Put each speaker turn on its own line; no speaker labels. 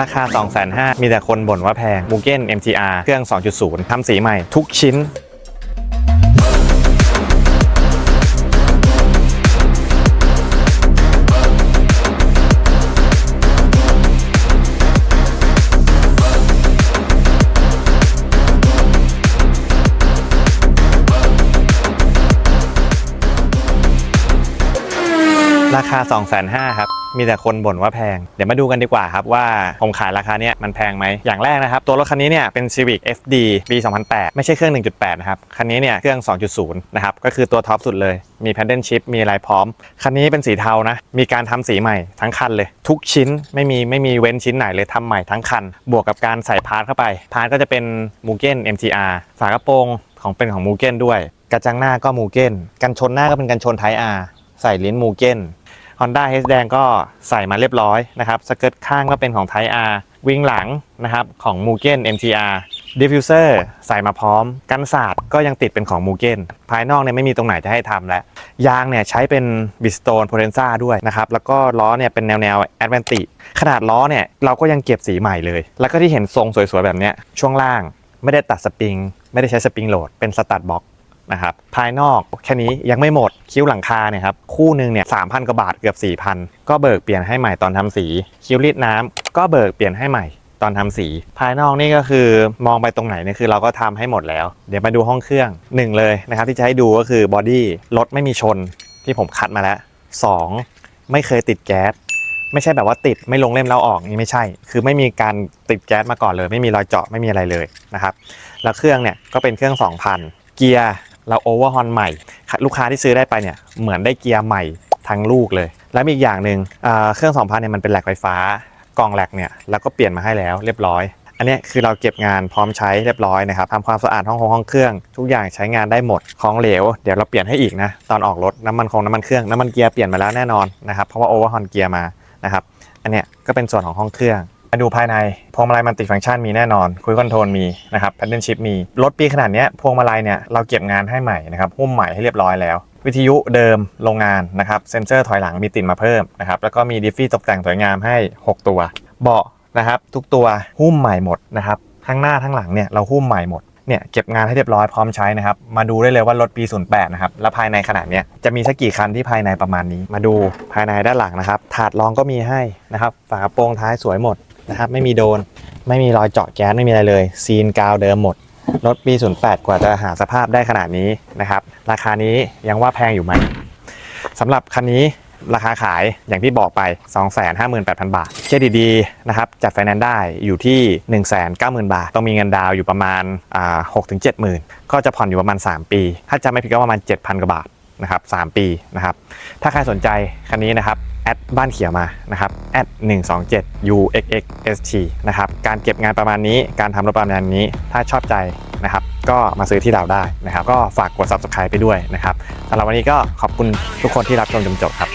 ราคา 2 5 0 0 0มีแต่คนบ่นว่าแพง m u g e n MTR เครื่อง 2.0ทำสีใหม่ทุกชิ้น ราคา 2 5 0 0 0ครับ มีแต่คนบ่นว่าแพง เดี๋ยวมาดูกันดีกว่าครับว่าผมขายราคาเนี้ยมันแพงไหม อย่างแรกนะครับ ตัวรถคันนี้เนี่ยเป็น Civic FD ปี2008 ไม่ใช่เครื่อง 1.8 นะครับ คันนี้เนี่ยเครื่อง 2.0 นะครับ ก็คือตัวท็อปสุดเลย มี Paddle Shift มีอะไรพร้อม คันนี้เป็นสีเทานะ มีการทำสีใหม่ทั้งคันเลย ทุกชิ้นไม่มีไม่มีเว้นชิ้นไหนเลยทำใหม่ทั้งคัน บวกกับการใส่พาร์ทเข้าไป พาร์ทก็จะเป็น Mugen MTR ฝากระโปรงของเป็นของ Mugen ด้วย กระจังหน้าก็ Mugen กันชนหน้าก็เป็นกันชนไทอาใส่ลิ้น Mugen Honda H แดงก็ใส่มาเรียบร้อยนะครับสเกิร์ตข้างก็เป็นของ Type R วิงหลังนะครับของ Mugen MTR Diffuser ใส่มาพร้อม กันศาสตร์ก็ยังติดเป็นของ Mugen ภายนอกเนี่ยไม่มีตรงไหนจะให้ทำแล้ว ยางเนี่ยใช้เป็น Bridgestone Potenza ด้วยนะครับ แล้วก็ล้อเนี่ยเป็นแนวแนว Advantage ขนาดล้อเนี่ยเราก็ยังเก็บสีใหม่เลย แล้วก็ที่เห็นทรงสวยๆ แบบเนี้ยช่วงล่าง ไม่ได้ตัดสปริง ไม่ได้ใช้สปริงโหลดเป็นสตัดบ็อก นะครับภายนอกแค่นี้ยังไม่หมดคิ้วหลังคาเนี่ยครับคู่หนึ่งเนี่ยสามพันกว่าบาทเกือบ 4,000 ก็เบิกเปลี่ยนให้ใหม่ตอนทำสี คิ้วรีดน้ำก็เบิกเปลี่ยนให้ใหม่ตอนทำสี ภายนอกนี่ก็คือมองไปตรงไหนเนี่ยคือเราก็ทำให้หมดแล้ว เดี๋ยวมาดูห้องเครื่องหนึ่งเลยนะครับที่จะให้ดูก็คือบอดี้รถไม่มีชนที่ผมคัดมาแล้วสองไม่เคยติดแก๊สไม่ใช่แบบว่าติดไม่ลงเล่มแล้วออกนี่ไม่ใช่ คือไม่มีการติดแก๊สมาก่อนเลย ไม่มีรอยเจาะไม่มีอะไรเลยนะครับแล้วเครื่องเนี่ยก็เป็นเครื่อง 2,000 เกียร์ เราโอเวอร์ฮอนใหม่ ลูกค้าที่ซื้อได้ไปเนี่ยเหมือนได้เกียร์ใหม่ทั้งลูกเลย แล้วมีอีกอย่างหนึ่งเเครื่อง2,000เนี่ยมันเป็นแหลกไฟฟ้ากล่องแหลกเนี่ยเราก็เปลี่ยนมาให้แล้วเรียบร้อย อันนี้คือเราเก็บงานพร้อมใช้เรียบร้อยนะครับทำความสะอาดห้องห้องเครื่อง ทุกอย่างใช้งานได้หมดของเหลว เดี๋ยวเราเปลี่ยนให้อีกนะตอนออกรถน้ำมันคงน้ำมันเครื่องน้ำมันเกียร์เปลี่ยนมาแล้วแน่นอนนะครับเพราะว่าโอเวอร์ฮอนเกียร์มานะครับอันนี้ก็เป็นส่วนของห้องเครื่อง มาดูภายในพวงมาลัยมันติฟังก์ชันมีแน่นอนคุยคอนโทรลมีนะครับแพดเดิลชิพมีรถปีขนาดนี้พวงมาลัยเนี่ยเราเก็บงานให้ใหม่นะครับหุ้มใหม่ให้เรียบร้อยแล้ว วิทยุเดิมโรงงานนะครับเซ็นเซอร์ถอยหลังมีติดมาเพิ่มนะครับแล้วก็มีดิฟฟี่ตกแต่งสวยงามให้ 6 ตัว เบาะนะครับทุกตัวหุ้มใหม่หมดนะครับทั้งหน้าทั้งหลังเนี่ยเราหุ้มใหม่หมดเนี่ยเก็บงานให้เรียบร้อยพร้อมใช้นะครับ มาดูได้เลยว่ารถปี 08 นะครับ แล้วภายในขนาดเนี้ยจะมีสักกี่คันที่ภายในประมาณนี้ มาดูภายในด้านหลังนะครับ ถาดรองก็มีให้นะครับ ฝากระโปรงท้ายสวยหมด นะครับ ไม่มีโดน ไม่มีรอยเจาะแก๊สไม่มีอะไรเลย ซีนกาวเดิมหมด รถปี 08 กว่าจะหาสภาพได้ขนาดนี้นะครับ ราคานี้ยังว่าแพงอยู่ไหมสำหรับคันนี้ราคาขายอย่างที่บอกไป 258,000 บาท เครดิตดีนะครับ จัดไฟแนนซ์ได้อยู่ที่ 190,000 บาท ต้องมีเงินดาวอยู่ประมาณ6-70,000 ก็จะผ่อนอยู่ประมาณ 3 ปี ถ้าจำไม่ผิดก็ประมาณ 7,000 กว่าบาท นะครับ3ปีนะครับถ้าใครสนใจคันนี้นะครับแอดบ้านเขียวมานะครับแอด127 uxxst นะครับการเก็บงานประมาณนี้การทำรถประมาณนี้ถ้าชอบใจนะครับก็มาซื้อที่เราได้นะครับ ก็ฝากกด subscribe ไปด้วยนะครับสำหรับวันนี้ก็ขอบคุณทุกคนที่รับชมจนจบครับ